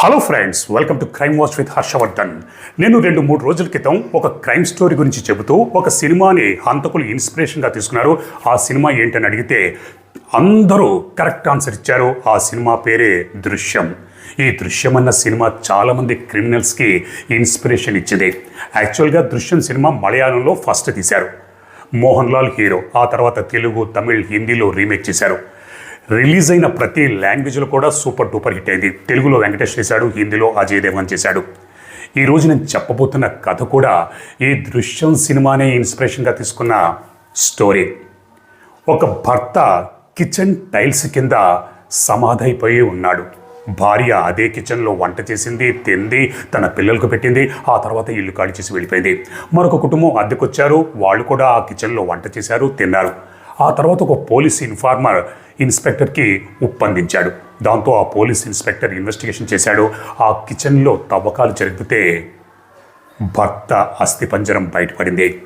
Hello friends welcome to crime watch with Harshavardhan నేను రెండు మూడు రోజుల క్రితం ఒక క్రైమ్ స్టోరీ గురించి చెబుతూ ఒక సినిమాని హంతకులు ఇన్స్పిరేషన్గా తీసుకున్నారు. ఆ సినిమా ఏంటని అడిగితే అందరూ కరెక్ట్ ఆన్సర్ ఇచ్చారు. ఆ సినిమా పేరే దృశ్యం. ఈ దృశ్యం అన్న సినిమా చాలామంది క్రిమినల్స్కి ఇన్స్పిరేషన్ ఇచ్చింది. యాక్చువల్గా దృశ్యం సినిమా మలయాళంలో ఫస్ట్ తీశారు. మోహన్ లాల్ హీరో ఆ తర్వాత తెలుగు తమిళ్ హిందీలో రీమేక్ చేశారు. రిలీజ్ అయిన ప్రతి లాంగ్వేజ్లో కూడా సూపర్ డూపర్ హిట్ అయింది. తెలుగులో వెంకటేష్ చేశాడు హిందీలో అజయ్ దేవన్ చేశాడు. ఈ రోజు నేను చెప్పబోతున్న కథ కూడా ఈ దృశ్యం సినిమానే ఇన్స్పిరేషన్గా తీసుకున్న స్టోరీ. ఒక భర్త కిచెన్ టైల్స్ కింద సమాధైపోయి ఉన్నాడు. భార్య అదే కిచెన్లో వంట చేసింది తింది తన పిల్లలకు పెట్టింది ఆ తర్వాత ఇల్లు ఖాళీ చేసి వెళ్ళిపోయింది. మరొక కుటుంబం అద్దెకొచ్చారు వాళ్ళు కూడా ఆ కిచెన్లో వంట చేశారు తిన్నారు. ఆ తర్వాత ఒక పోలీస్ ఇన్ఫార్మర్ ఇన్స్పెక్టర్కి ఉప్పందించాడు దాంతో ఆ పోలీస్ ఇన్స్పెక్టర్ ఇన్వెస్టిగేషన్ చేశాడు. ఆ కిచెన్లో తవ్వకాలు జరిపితే భర్త అస్థిపంజరం బయటపడింది.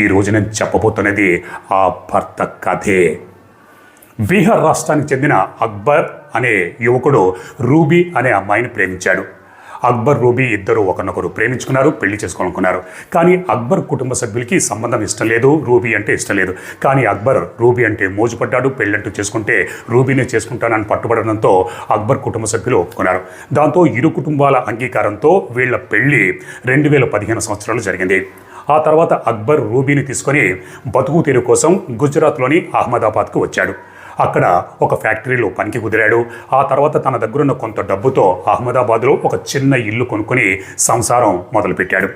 ఈ రోజు నేను చెప్పబోతున్నది ఆ భర్త కథే. బీహార్ రాష్ట్రానికి చెందిన అక్బర్ అనే యువకుడు రూబీ అనే అమ్మాయిని ప్రేమించాడు. అక్బర్ రూబీ ఇద్దరు ఒకరినొకరు ప్రేమించుకున్నారు పెళ్ళి చేసుకోవాలనుకున్నారు. కానీ అక్బర్ కుటుంబ సభ్యులకి సంబంధం ఇష్టం లేదు రూబీ అంటే ఇష్టం లేదు. కానీ అక్బర్ రూబీ అంటే మోజుపడ్డాడు పెళ్ళంటూ చేసుకుంటే రూబీనే చేసుకుంటానని పట్టుబడడంతో అక్బర్ కుటుంబ సభ్యులు ఒప్పుకున్నారు. దాంతో ఇరు కుటుంబాల అంగీకారంతో వీళ్ళ పెళ్ళి రెండు వేల పదిహేను సంవత్సరాలు జరిగింది. ఆ తర్వాత అక్బర్ రూబీని తీసుకొని బతుకు తీరు కోసం గుజరాత్లోని అహ్మదాబాద్కు వచ్చాడు. అక్కడ ఒక ఫ్యాక్టరీలో పనికి కుదిరాడు. ఆ తర్వాత తన దగ్గరున్న కొంత డబ్బుతో అహ్మదాబాద్లో ఒక చిన్న ఇల్లు కొనుక్కొని సంసారం మొదలుపెట్టాడు.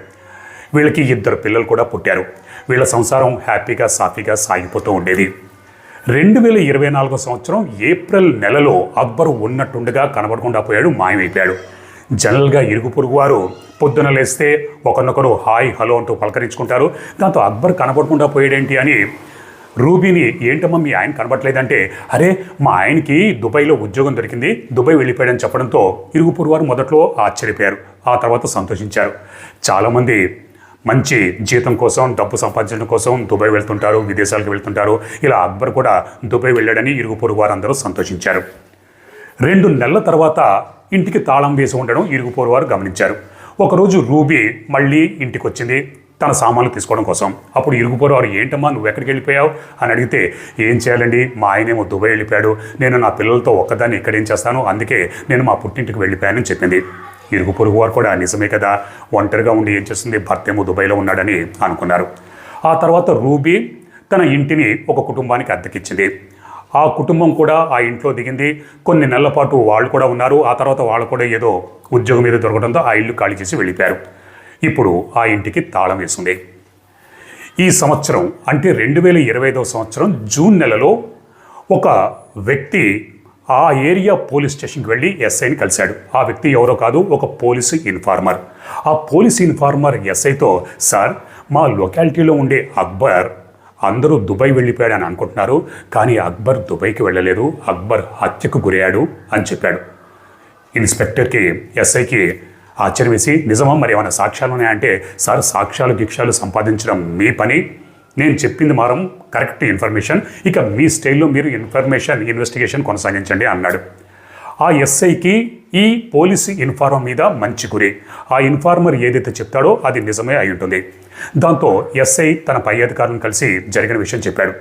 వీళ్ళకి ఇద్దరు పిల్లలు కూడా పుట్టారు. వీళ్ళ సంసారం హ్యాపీగా సాఫీగా సాగిపోతూ ఉండేది. రెండు వేల ఇరవై నాలుగో సంవత్సరం ఏప్రిల్ నెలలో అక్బర్ ఉన్నట్టుండగా కనబడకుండా పోయాడు మాయమైపోయాడు. జనరల్గా ఇరుగు పొరుగు వారు పొద్దున లేస్తే ఒకరినొకరు హాయ్ హలో అంటూ పలకరించుకుంటారు. దాంతో అక్బర్ కనబడకుండా పోయాడేంటి అని రూబీని ఏంటమ్మా మీ ఆయన కనబట్లేదంటే అరే మా ఆయనకి దుబాయ్లో ఉద్యోగం దొరికింది దుబాయ్ వెళ్ళిపోయాడని చెప్పడంతో ఇరుగు వారు మొదట్లో ఆశ్చర్యపోయారు ఆ తర్వాత సంతోషించారు. చాలామంది మంచి జీతం కోసం డబ్బు సంపాదించడం కోసం దుబాయ్ వెళ్తుంటారు విదేశాలకు వెళ్తుంటారు ఇలా అక్బర్ కూడా దుబాయ్ వెళ్ళాడని ఇరుగు పొరుగు వారందరూ సంతోషించారు. రెండు నెలల తర్వాత ఇంటికి తాళం వేసి ఉండడం ఇరుగు పొరుగు వారు గమనించారు. ఒకరోజు రూబీ మళ్ళీ ఇంటికి వచ్చింది తన సామాన్లు తీసుకోవడం కోసం. అప్పుడు ఇరుగు వారు ఏంటమ్మా నువ్వు ఎక్కడికి వెళ్ళిపోయావు? అని అడిగితే ఏం చేయాలండి? మా ఆయనేమో దుబాయ్ వెళ్ళిపోయాడు. నేను నా పిల్లలతో ఒక్కదాన్ని ఇక్కడ ఏం చేస్తాను? అందుకే నేను మా పుట్టింటికి వెళ్ళిపోయానని చెప్పింది. ఇరుగు పొరుగు వారు కూడా నిజమే కదా ఒంటరిగా ఉండి ఏం చేస్తుంది? భర్త ఏమో దుబాయ్లో ఉన్నాడని అనుకున్నారు. ఆ తర్వాత రూబీ తన ఇంటిని ఒక కుటుంబానికి అద్దెకిచ్చింది. ఆ కుటుంబం కూడా ఆ ఇంట్లో దిగింది. కొన్ని నెలల పాటు వాళ్ళు కూడా ఉన్నారు. ఆ తర్వాత వాళ్ళు కూడా ఏదో ఉద్యోగం మీద దొరకడంతో ఆ ఇల్లు ఖాళీ చేసి వెళ్ళిపోయారు. ఇప్పుడు ఆ ఇంటికి తాళం వేసింది ఈ సంవత్సరం అంటే రెండు వేల ఇరవై ఐదవ సంవత్సరం జూన్ నెలలో ఒక వ్యక్తి ఆ ఏరియా పోలీస్ స్టేషన్కి వెళ్ళి ఎస్ఐని కలిశాడు. ఆ వ్యక్తి ఎవరో కాదు ఒక పోలీసు ఇన్ఫార్మర్. ఆ పోలీస్ ఇన్ఫార్మర్ ఎస్ఐతో సార్ మా లొకాలిటీలో ఉండే అక్బర్ అందరూ దుబాయ్ వెళ్ళిపోయాడు అని అనుకుంటున్నారు. కానీ అక్బర్ దుబాయ్కి వెళ్ళలేదు. అక్బర్ హత్యకు గురయ్యాడు అని చెప్పాడు. ఇన్స్పెక్టర్కి ఎస్ఐకి ఆశ్చర్యం వేసి నిజమా? మరి ఏమైనా సాక్ష్యాలు ఉన్నాయంటే సార్ సాక్ష్యాలు దీక్షాలు సంపాదించడం మీ పని. నేను చెప్పింది మారం కరెక్ట్ ఇన్ఫర్మేషన్. ఇక మీ స్టైల్లో మీరు ఇన్ఫర్మేషన్ ఇన్వెస్టిగేషన్ కొనసాగించండి అన్నాడు. ఆ ఎస్ఐకి ఈ పోలీసు ఇన్ఫార్మర్ మీద మంచి గురి. ఆ ఇన్ఫార్మర్ ఏదైతే చెప్తాడో అది నిజమే అయి ఉంటుంది. దాంతో ఎస్ఐ తన పై అధికారులను కలిసి జరిగిన విషయం చెప్పాడు.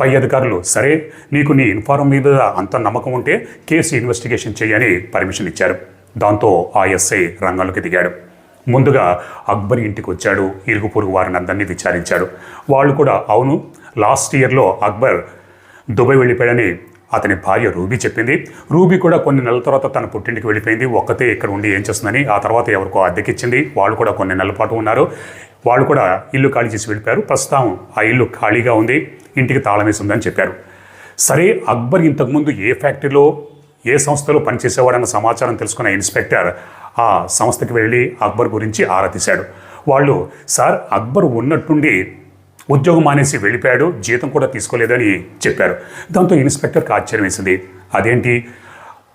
పై అధికారులు సరే నీకు నీ ఇన్ఫార్మర్ మీద అంత నమ్మకం ఉంటే కేసు ఇన్వెస్టిగేషన్ చేయని పర్మిషన్ ఇచ్చారు. దాంతో ఆ ఎస్ఐ రంగంలోకి దిగాడు. ముందుగా అక్బర్ ఇంటికి వచ్చాడు. ఇరుగు పొరుగు వారిని అందరినీ విచారించాడు. వాళ్ళు కూడా అవును లాస్ట్ ఇయర్లో అక్బర్ దుబాయ్ వెళ్ళిపోయాడని అతని భార్య రూబీ చెప్పింది. రూబీ కూడా కొన్ని నెలల తర్వాత తన పుట్టింటికి వెళ్ళిపోయింది. ఒక్కతే ఇక్కడ ఉండి ఏం చేస్తుందని ఆ తర్వాత ఎవరికో అద్దెకిచ్చింది. వాళ్ళు కూడా కొన్ని నెలల పాటు ఉన్నారు. వాళ్ళు కూడా ఇల్లు ఖాళీ చేసి వెళ్ళిపోయారు. ప్రస్తుతం ఆ ఇల్లు ఖాళీగా ఉంది. ఇంటికి తాళం ఉందని చెప్పారు. సరే అక్బర్ ఇంతకుముందు ఏ ఫ్యాక్టరీలో ఏ సంస్థలో పనిచేసేవాడన్న సమాచారం తెలుసుకున్న ఇన్స్పెక్టర్ ఆ సంస్థకి వెళ్ళి అక్బర్ గురించి ఆరా తీశాడు. వాళ్ళు సార్ అక్బర్ ఉన్నట్టుండి ఉద్యోగం మానేసి వెళ్ళిపోయాడు జీతం కూడా తీసుకోలేదని చెప్పారు. దాంతో ఇన్స్పెక్టర్కి ఆశ్చర్యం వేసింది. అదేంటి?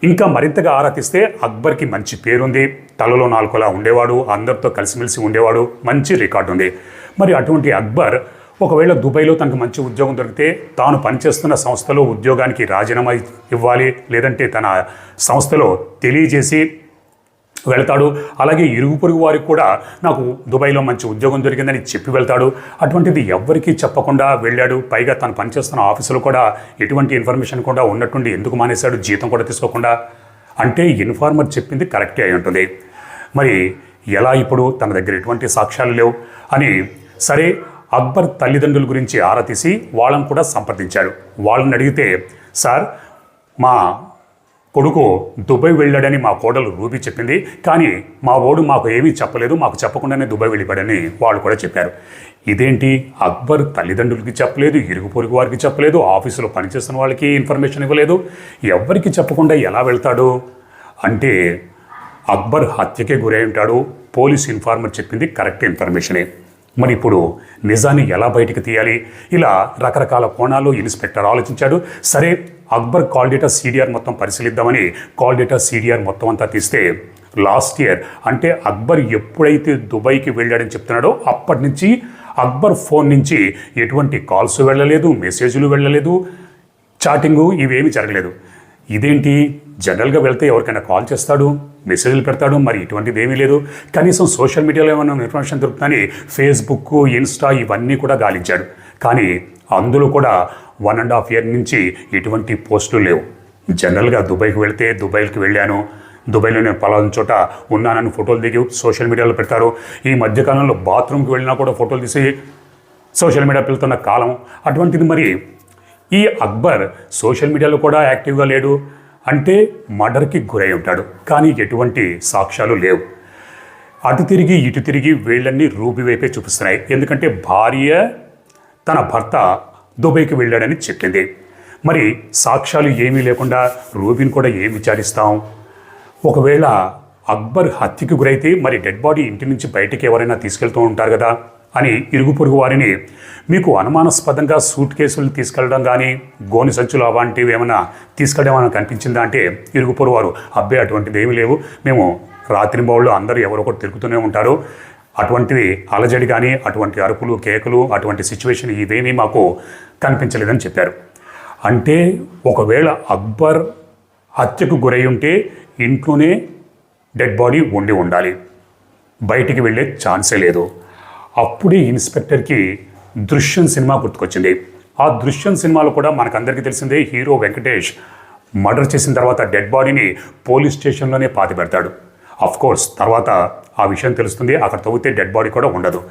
ఇంకా మరింతగా ఆరాధిస్తే అక్బర్కి మంచి పేరుంది. తలలో నాలుగులా ఉండేవాడు అందరితో కలిసిమెలిసి ఉండేవాడు మంచి రికార్డు ఉంది మరి అటువంటి అక్బర్ ఒకవేళ దుబాయ్లో తనకు మంచి ఉద్యోగం దొరికితే తాను పనిచేస్తున్న సంస్థలో ఉద్యోగానికి రాజీనామా ఇవ్వాలి లేదంటే తన సంస్థలో తెలియజేసి వెళ్తాడు. అలాగే ఇరుగు పొరుగు వారికి కూడా నాకు దుబాయ్లో మంచి ఉద్యోగం దొరికిందని చెప్పి వెళ్తాడు. అటువంటిది ఎవ్వరికీ చెప్పకుండా వెళ్ళాడు. పైగా తను పనిచేస్తున్న ఆఫీసులో కూడా ఎటువంటి ఇన్ఫర్మేషన్ కూడా ఉన్నట్టుండి ఎందుకు మానేశాడు? జీతం కూడా తీసుకోకుండా. అంటే ఇన్ఫార్మర్ చెప్పింది కరెక్టే అయి ఉంటుంది. మరి ఎలా ఇప్పుడు తన దగ్గర ఎటువంటి సాక్ష్యాలు లేవు అని సరే అక్బర్ తల్లిదండ్రుల గురించి ఆరా తీసి వాళ్ళని కూడా సంప్రదించాడు. వాళ్ళని అడిగితే సార్ మా కొడుకు దుబాయ్ వెళ్ళాడని మా కోడలు రూబీ చెప్పింది. కానీ మా ఓడు మాకు ఏమీ చెప్పలేదు మాకు చెప్పకుండానే దుబాయ్ వెళ్ళిపోయాడని వాళ్ళు కూడా చెప్పారు. ఇదేంటి? అక్బర్ తల్లిదండ్రులకి చెప్పలేదు ఇరుగు పొరుగు వారికి చెప్పలేదు ఆఫీసులో పనిచేస్తున్న వాళ్ళకి ఇన్ఫర్మేషన్ ఇవ్వలేదు. ఎవరికి చెప్పకుండా ఎలా వెళ్తాడు? అంటే అక్బర్ హత్యకే గురై ఉంటాడు. పోలీస్ ఇన్ఫార్మర్ చెప్పింది కరెక్ట్ ఇన్ఫర్మేషనే. మరి ఇప్పుడు నిజాన్ని ఎలా బయటికి తీయాలి? ఇలా రకరకాల కోణాలు ఇన్స్పెక్టర్ ఆలోచించాడు. సరే అక్బర్ కాల్ డేటా సీడీఆర్ మొత్తం పరిశీలిద్దామని కాల్ డేటా సీడీఆర్ మొత్తం అంతా తీస్తే లాస్ట్ ఇయర్ అంటే అక్బర్ ఎప్పుడైతే దుబాయ్కి వెళ్ళాడని చెప్తున్నాడో అప్పటి నుంచి అక్బర్ ఫోన్ నుంచి ఎటువంటి కాల్స్ వెళ్ళలేదు మెసేజ్లు వెళ్ళలేదు చాటింగు ఇవేమీ జరగలేదు. ఇదేంటి? జనరల్గా వెళ్తే ఎవరికైనా కాల్ చేస్తాడు? మెసేజ్లు పెడతాడు మరి ఇటువంటిది ఏమీ లేదు. కనీసం సోషల్ మీడియాలో ఏమైనా ఇన్ఫర్మేషన్ దొరుకుతుందని ఫేస్బుక్ ఇన్స్టా ఇవన్నీ కూడా గాలించాడు. కానీ అందులో కూడా వన్ అండ్ హాఫ్ ఇయర్ నుంచి ఎటువంటి పోస్టులు లేవు. జనరల్గా దుబాయ్కి వెళ్తే దుబాయ్కి వెళ్ళాను. దుబాయ్లో నేను పలానా చోట ఉన్నానని ఫోటోలు దిగి సోషల్ మీడియాలో పెడతారు. ఈ మధ్యకాలంలో బాత్రూమ్కి వెళ్ళినా కూడా ఫోటోలు తీసి సోషల్ మీడియా వెళ్తున్న కాలం. అటువంటిది మరి ఈ అక్బర్ సోషల్ మీడియాలో కూడా యాక్టివ్గా లేడు. అంటే మర్డర్కి గురై ఉంటాడు. కానీ ఎటువంటి సాక్ష్యాలు లేవు. అటు తిరిగి ఇటు తిరిగి వీళ్ళన్నీ రూబి వైపే చూపిస్తున్నాయి. ఎందుకంటే భార్య తన భర్త దుబాయ్కి వెళ్ళాడని చెప్పింది. మరి సాక్ష్యాలు ఏమీ లేకుండా రూబిని కూడా ఏం విచారిస్తాం? ఒకవేళ అక్బర్ హత్యకు గురైతే మరి డెడ్ బాడీ ఇంటి నుంచి బయటకు ఎవరైనా తీసుకెళ్తూ ఉంటారు కదా? అని ఇరుగు పొరుగు వారిని మీకు అనుమానాస్పదంగా సూట్ కేసులు తీసుకెళ్ళడం కానీ గోని సంచులు అలాంటివి ఏమైనా తీసుకెళ్ళడం ఏమైనా కనిపించిందా? అంటే ఇరుగు పొరుగు వారు అబ్బే అటువంటిది ఏమీ లేవు. మేము రాత్రి బౌళ్ళు అందరూ ఎవరో ఒకటి తిరుగుతూనే ఉంటారు. అటువంటిది అలజడి కానీ అటువంటి అరుపులు కేకులు అటువంటి సిచ్యువేషన్ ఇదేమీ మాకు కనిపించలేదని చెప్పారు. అంటే ఒకవేళ అక్బర్ హత్యకు గురై ఉంటే ఇంట్లోనే డెడ్ బాడీ ఉండి ఉండాలి. బయటికి వెళ్ళే ఛాన్సే లేదు. అప్పుడే ఇన్స్పెక్టర్కి దృశ్యం సినిమా గుర్తుకొచ్చింది. ఆ దృశ్యం సినిమాలో కూడా మనకందరికీ తెలిసిందే హీరో వెంకటేష్ మర్డర్ చేసిన తర్వాత డెడ్ బాడీని పోలీస్ స్టేషన్లోనే పాతి పెడతాడు. కోర్స్ తర్వాత ఆ విషయం తెలుస్తుంది అక్కడ తవ్వితే డెడ్ బాడీ కూడా ఉండదు.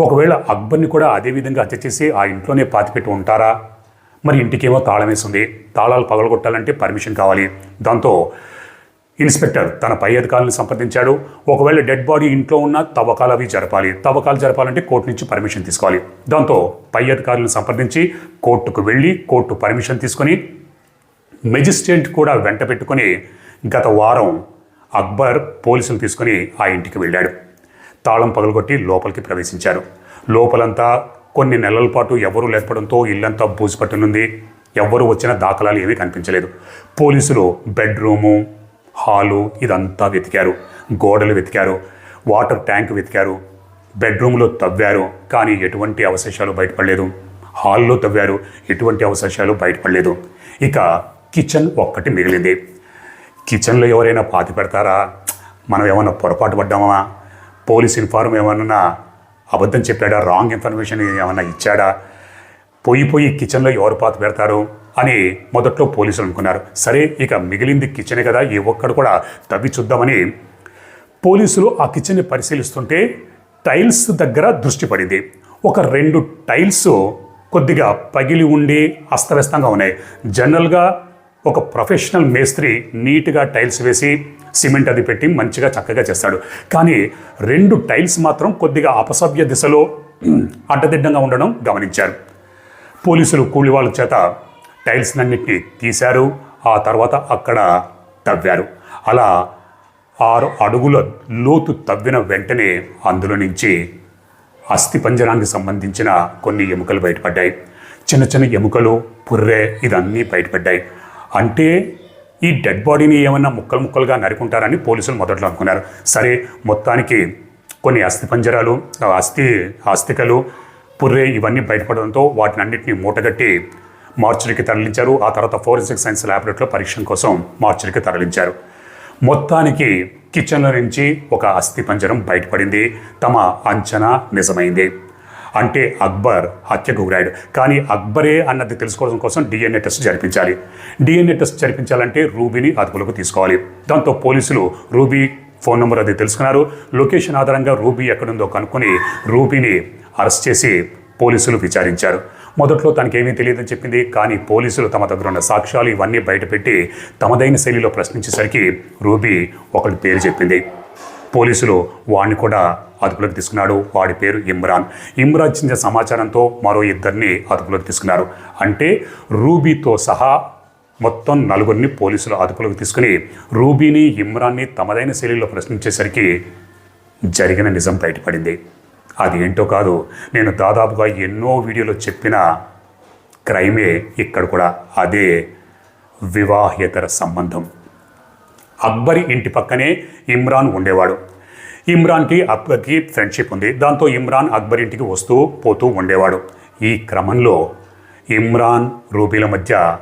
ఒకవేళ అక్బర్ని కూడా అదే విధంగా హత్య చేసి ఆ ఇంట్లోనే పాతిపెట్టి ఉంటారా? మరి ఇంటికేమో తాళం వేసింది తాళాలు పగలగొట్టాలంటే పర్మిషన్ కావాలి. దాంతో ఇన్స్పెక్టర్ తన పై అధికారులను సంప్రదించాడు. ఒకవేళ డెడ్ బాడీ ఇంట్లో ఉన్న తవ్వకాలు అవి జరపాలి. తవ్వకాలు జరపాలంటే కోర్టు నుంచి పర్మిషన్ తీసుకోవాలి. దాంతో పై అధికారులను సంప్రదించి కోర్టుకు వెళ్ళి కోర్టు పర్మిషన్ తీసుకొని మెజిస్ట్రేట్ కూడా వెంట పెట్టుకొని గత వారం అక్బర్ పోలీసులు తీసుకొని ఆ ఇంటికి వెళ్ళాడు. తాళం పగలగొట్టి లోపలికి ప్రవేశించారు. లోపలంతా కొన్ని నెలల పాటు ఎవరూ లేకపోవడంతో ఇల్లంతా బూజు పట్టునుంది ఎవ్వరూ వచ్చిన దాఖలాలు ఏమీ కనిపించలేదు. పోలీసులు బెడ్రూము హాలు ఇదంతా వెతికారు గోడలు వెతికారు వాటర్ ట్యాంక్ వెతికారు బెడ్రూమ్లో తవ్వారు కానీ ఎటువంటి అవశేషాలు బయటపడలేదు. హాల్లో తవ్వారు ఎటువంటి అవశేషాలు బయటపడలేదు. ఇక కిచెన్ ఒక్కటి మిగిలింది. కిచెన్లో ఎవరైనా పాతి పెడతారా? మనం ఏమన్నా పొరపాటు పడ్డామా? పోలీస్ ఇన్ఫార్మ్ ఏమన్నా అబద్ధం చెప్పాడా? రాంగ్ ఇన్ఫర్మేషన్ ఏమన్నా ఇచ్చాడా? పోయి పోయి కిచెన్లో ఎవరు పాత పెడతారు? అని మొదట్లో పోలీసులు అనుకున్నారు. సరే ఇక మిగిలింది కిచెనే కదా ఏ ఒక్కడు కూడా తవ్వి చూద్దామని పోలీసులు ఆ కిచెన్ని పరిశీలిస్తుంటే టైల్స్ దగ్గర దృష్టి పడింది. ఒక రెండు టైల్స్ కొద్దిగా పగిలి ఉండి అస్తవ్యస్తంగా ఉన్నాయి. జనరల్గా ఒక ప్రొఫెషనల్ మేస్త్రి నీట్గా టైల్స్ వేసి సిమెంట్ అది పెట్టి మంచిగా చక్కగా చేస్తాడు. కానీ రెండు టైల్స్ మాత్రం కొద్దిగా అపసవ్య దిశలో అడ్డదిడ్డంగా ఉండడం గమనించారు. పోలీసులు కూలి వాళ్ళ చేత టైల్స్ తీశారు. ఆ తర్వాత అక్కడ తవ్వారు. అలా ఆరు అడుగుల లోతు తవ్విన వెంటనే అందులో నుంచి అస్థి పంజరానికి సంబంధించిన కొన్ని ఎముకలు బయటపడ్డాయి. చిన్న చిన్న ఎముకలు పుర్రె ఇదన్నీ బయటపడ్డాయి. అంటే ఈ డెడ్ బాడీని ఏమన్నా ముక్కలు ముక్కలుగా నరుకుంటారని పోలీసులు మొదట్లో అనుకున్నారు. సరే మొత్తానికి కొన్ని అస్థి పంజరాలు అస్థి అస్థికలు పుర్రె ఇవన్నీ బయటపడడంతో వాటిని అన్నింటినీ మూటగట్టి మార్చురీకి తరలించారు. ఆ తర్వాత ఫోరెన్సిక్ సైన్స్ ల్యాబొరేటరీలో పరీక్ష కోసం మార్చురీకి తరలించారు. మొత్తానికి కిచెన్లో నుంచి ఒక అస్థి పంజరం బయటపడింది. తమ అంచనా నిజమైంది. అంటే అక్బర్ హత్యకు గురాడు కానీ అక్బరే అన్నది తెలుసుకోవడం కోసం డిఎన్ఏ టెస్ట్ జరిపించాలి. డిఎన్ఏ టెస్ట్ జరిపించాలంటే రూబీని అదుపులోకి తీసుకోవాలి. దాంతో పోలీసులు రూబీ ఫోన్ నెంబర్ అది తెలుసుకున్నారు. లొకేషన్ ఆధారంగా రూబీ ఎక్కడుందో కనుక్కొని రూబీని అరెస్ట్ చేసి పోలీసులు విచారించారు. మొదట్లో తనకేమీ తెలియదని చెప్పింది కానీ పోలీసులు తమ దగ్గర ఉన్న సాక్ష్యాలు ఇవన్నీ బయటపెట్టి తమదైన శైలిలో ప్రశ్నించేసరికి రూబీ ఒకటి పేరు చెప్పింది. పోలీసులు వాడిని కూడా అదుపులోకి తీసుకున్నాడు. వాడి పేరు ఇమ్రాన్. ఇమ్రాన్ ఇచ్చిన సమాచారంతో మరో ఇద్దరిని అదుపులోకి తీసుకున్నారు. అంటే రూబీతో సహా మొత్తం నలుగురిని పోలీసులు అదుపులోకి తీసుకుని రూబీని ఇమ్రాన్ని తమదైన శైలిలో ప్రశ్నించేసరికి జరిగిన నిజం బయటపడింది. అది ఏంటో కాదు. నేను దాదాపుగా ఎన్నో వీడియోలో చెప్పిన క్రైమే ఇక్కడ కూడా అదే వివాహేతర సంబంధం. అక్బరి ఇంటి పక్కనే ఇమ్రాన్ ఉండేవాడు. ఇమ్రాన్కి అక్బర్కి ఫ్రెండ్షిప్ ఉంది. దాంతో ఇమ్రాన్ అక్బర్ ఇంటికి వస్తూ పోతూ ఉండేవాడు. ఈ క్రమంలో ఇమ్రాన్ రూబీల మధ్య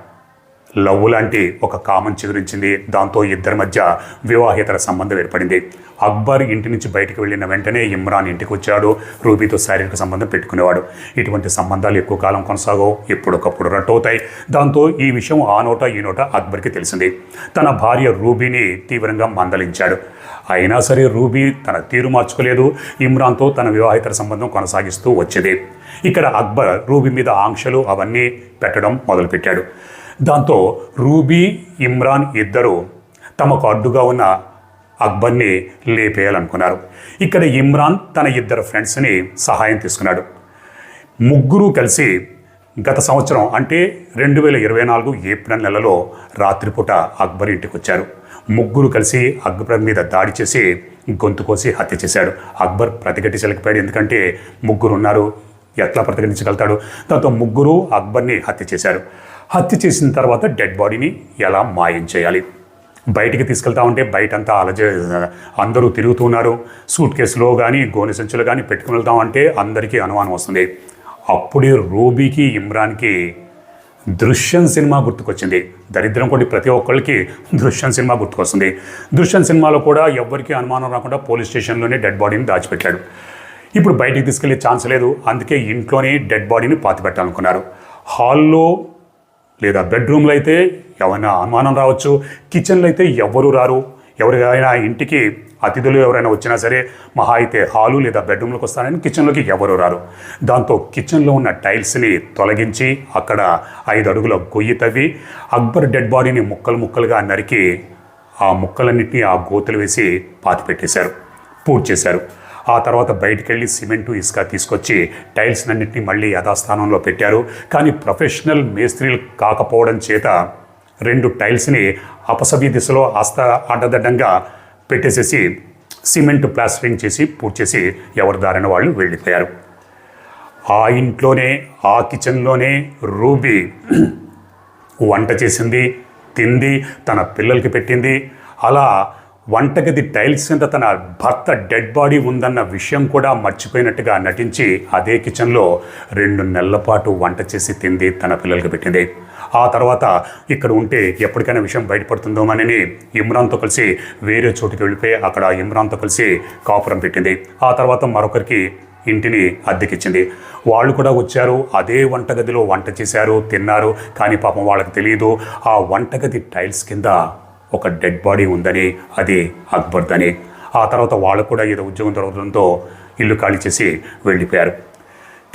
లవ్ లాంటి ఒక కామన్ చిగురించింది. దాంతో ఇద్దరి మధ్య వివాహేతర సంబంధం ఏర్పడింది. అక్బర్ ఇంటి నుంచి బయటకు వెళ్ళిన వెంటనే ఇమ్రాన్ ఇంటికి వచ్చాడు. రూబీతో శారీరక సంబంధం పెట్టుకునేవాడు. ఇటువంటి సంబంధాలు ఎక్కువ కాలం కొనసాగవు. ఎప్పుడొకప్పుడు రట్టవుతాయి. దాంతో ఈ విషయం ఆ నోట ఈ నోట అక్బర్కి తెలిసింది. తన భార్య రూబీని తీవ్రంగా మందలించాడు. అయినా సరే రూబీ తన తీరు మార్చుకోలేదు. ఇమ్రాన్తో తన వివాహేతర సంబంధం కొనసాగిస్తూ వచ్చేది. ఇక్కడ అక్బర్ రూబీ మీద ఆంక్షలు అవన్నీ పెట్టడం మొదలుపెట్టాడు. దాంతో రూబీ ఇమ్రాన్ ఇద్దరు తమకు అడ్డుగా ఉన్న అక్బర్ని లేపేయాలనుకున్నారు. ఇక్కడ ఇమ్రాన్ తన ఇద్దరు ఫ్రెండ్స్ని సహాయం తీసుకున్నాడు. ముగ్గురు కలిసి గత సంవత్సరం అంటే రెండు వేల ఇరవై నాలుగు ఏప్రిల్ నెలలో రాత్రిపూట అక్బర్ ఇంటికి వచ్చారు ముగ్గురు కలిసి అక్బర్ మీద దాడి చేసి గొంతు కోసి హత్య చేశాడు. అక్బర్ ప్రతిఘటించలేకపోయాడు. ఎందుకంటే ముగ్గురు ఉన్నారు ఎట్లా ప్రతిఘటించగలుగుతాడు? దాంతో ముగ్గురు అక్బర్ని హత్య చేశారు. హత్య చేసిన తర్వాత డెడ్ బాడీని ఎలా మాయం చేయాలి? బయటికి తీసుకెళ్తా ఉంటే బయటంతా అలజ అందరూ తిరుగుతున్నారు సూట్ కేసులో కానీ గోనె సంచులు కానీ పెట్టుకుని వెళ్తామంటే అందరికీ అనుమానం వస్తుంది. అప్పుడే రూబీకి ఇమ్రాన్కి దృశ్యం సినిమా గుర్తుకొచ్చింది. దరిద్రం కొన్ని ప్రతి ఒక్కరికి దృశ్యం సినిమా గుర్తుకొస్తుంది. దృశ్యం సినిమాలో కూడా ఎవ్వరికీ అనుమానం రాకుండా పోలీస్ స్టేషన్లోనే డెడ్ బాడీని దాచిపెట్టాడు. ఇప్పుడు బయటికి తీసుకెళ్ళే ఛాన్స్ లేదు. అందుకే ఇంట్లోనే డెడ్ బాడీని పాతిపెట్టాలనుకున్నారు. హాల్లో లేదా బెడ్రూమ్లో అయితే ఎవరైనా అనుమానం రావచ్చు కిచెన్లో అయితే ఎవరు రారు. ఎవరికైనా ఇంటికి అతిథులు ఎవరైనా వచ్చినా సరే మహా అయితే హాలు లేదా బెడ్రూమ్లోకి వస్తారని కిచెన్లోకి ఎవరు రారు. దాంతో కిచెన్లో ఉన్న టైల్స్ని తొలగించి అక్కడ ఐదు అడుగుల గొయ్యి తవ్వి అక్బర్ డెడ్ బాడీని ముక్కలు ముక్కలుగా నరికి ఆ ముక్కలన్నింటినీ ఆ గోతులు వేసి పాతిపెట్టేశారు. పూర్తి చేశారు. ఆ తర్వాత బయటికి వెళ్ళి సిమెంటు ఇసుక తీసుకొచ్చి టైల్స్ అన్నింటినీ మళ్ళీ యథాస్థానంలో పెట్టారు. కానీ ప్రొఫెషనల్ మేస్త్రీలు కాకపోవడం చేత రెండు టైల్స్ని అపసవ్య దిశలో అస్త అడ్డదడ్డంగా పెట్టేసేసి సిమెంట్ ప్లాస్టరింగ్ చేసి పూర్తి చేసి ఎవరి దారిన వాళ్ళు వెళ్ళిపోయారు. ఆ ఇంట్లోనే ఆ కిచెన్లోనే రూబీ వంట చేసింది తింది తన పిల్లలకి పెట్టింది. అలా వంటగది టైల్స్ కింద తన భర్త డెడ్ బాడీ ఉందన్న విషయం కూడా మర్చిపోయినట్టుగా నటించి అదే కిచెన్లో రెండు నెలల పాటు వంట చేసి తింది తన పిల్లలకి పెట్టింది. ఆ తర్వాత ఇక్కడ ఉంటే ఎప్పటికైనా విషయం బయటపడుతుందోమని ఇమ్రాన్తో కలిసి వేరే చోటుకి వెళ్ళిపోయి అక్కడ ఇమ్రాన్తో కలిసి కాపురం పెట్టింది. ఆ తర్వాత మరొకరికి ఇంటిని అద్దెకిచ్చింది. వాళ్ళు కూడా వచ్చారు అదే వంటగదిలో వంట చేశారు తిన్నారు కానీ పాపం వాళ్ళకి తెలియదు ఆ వంటగది టైల్స్ కింద ఒక డెడ్ బాడీ ఉందని అది అక్బర్దని ఆ తర్వాత వాళ్ళు కూడా ఏదో ఉద్యోగం దొరకడంతో ఇల్లు ఖాళీ చేసి వెళ్ళిపోయారు.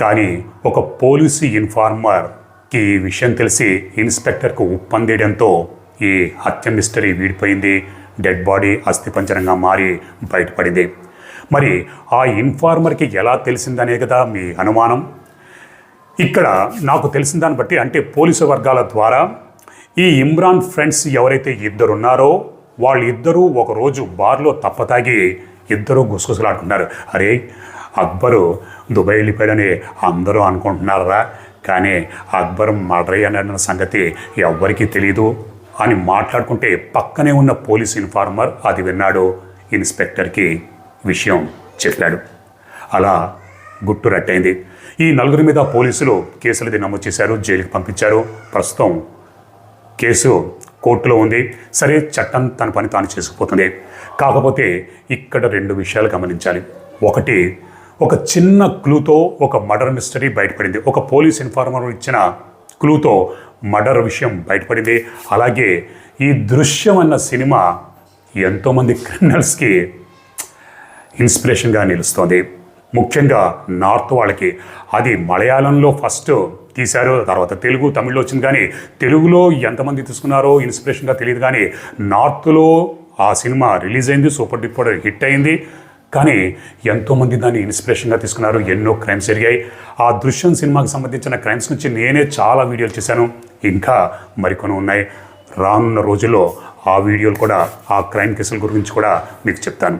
కానీ ఒక పోలీసు ఇన్ఫార్మర్కి ఈ విషయం తెలిసి ఇన్స్పెక్టర్కు ఉప్పందేయడంతో ఈ హత్య మిస్టరీ వీడిపోయింది. డెడ్ బాడీ అస్థిపంజరంగా మారి బయటపడింది. మరి ఆ ఇన్ఫార్మర్కి ఎలా తెలిసిందనే కదా మీ అనుమానం? ఇక్కడ నాకు తెలిసిన దాన్ని బట్టి అంటే పోలీసు వర్గాల ద్వారా ఈ ఇమ్రాన్ ఫ్రెండ్స్ ఎవరైతే ఇద్దరు ఉన్నారో వాళ్ళిద్దరూ ఒకరోజు బార్లో తప్పతాగి ఇద్దరూ గుసగుసలాడుకున్నారు అరే అక్బరు దుబాయ్ వెళ్ళిపోయాడని అందరూ అనుకుంటున్నారా? కానీ అక్బర్ మర్డర్ అన్న సంగతి ఎవ్వరికీ తెలియదు అని మాట్లాడుకుంటే పక్కనే ఉన్న పోలీస్ ఇన్ఫార్మర్ అది విన్నాడు. ఇన్స్పెక్టర్కి విషయం చెప్పాడు. అలా గుట్టు రట్టయింది. ఈ నలుగురి మీద పోలీసులు కేసులది నమోదు చేశారు జైలుకి పంపించారు. ప్రస్తుతం కేసు కోర్టులో ఉంది. సరే చట్టం తన పని తాను చేసుకుపోతుంది. కాకపోతే ఇక్కడ రెండు విషయాలు గమనించాలి. ఒకటి ఒక చిన్న క్లూతో ఒక మర్డర్ మిస్టరీ బయటపడింది. ఒక పోలీస్ ఇన్ఫార్మర్ ఇచ్చిన క్లూతో మర్డర్ విషయం బయటపడింది. అలాగే ఈ దృశ్యం అన్న సినిమా ఎంతోమంది క్రిమినల్స్కి ఇన్స్పిరేషన్గా నిలుస్తోంది. ముఖ్యంగా నార్త్ వాళ్ళకి. అది మలయాళంలో ఫస్ట్ తీశారు. తర్వాత తెలుగు తమిళ్ళో వచ్చింది కానీ తెలుగులో ఎంతమంది తీసుకున్నారో ఇన్స్పిరేషన్గా తెలియదు కానీ నార్త్లో ఆ సినిమా రిలీజ్ అయింది సూపర్ డూపర్ హిట్ అయింది. కానీ ఎంతోమంది దాన్ని ఇన్స్పిరేషన్గా తీసుకున్నారు ఎన్నో క్రైమ్స్ జరిగాయి. ఆ దృశ్యం సినిమాకి సంబంధించిన క్రైమ్స్ నుంచి నేనే చాలా వీడియోలు చేశాను. ఇంకా మరికొన్ని ఉన్నాయి. రానున్న రోజుల్లో ఆ వీడియోలు కూడా ఆ క్రైమ్ కేసుల గురించి కూడా మీకు చెప్తాను.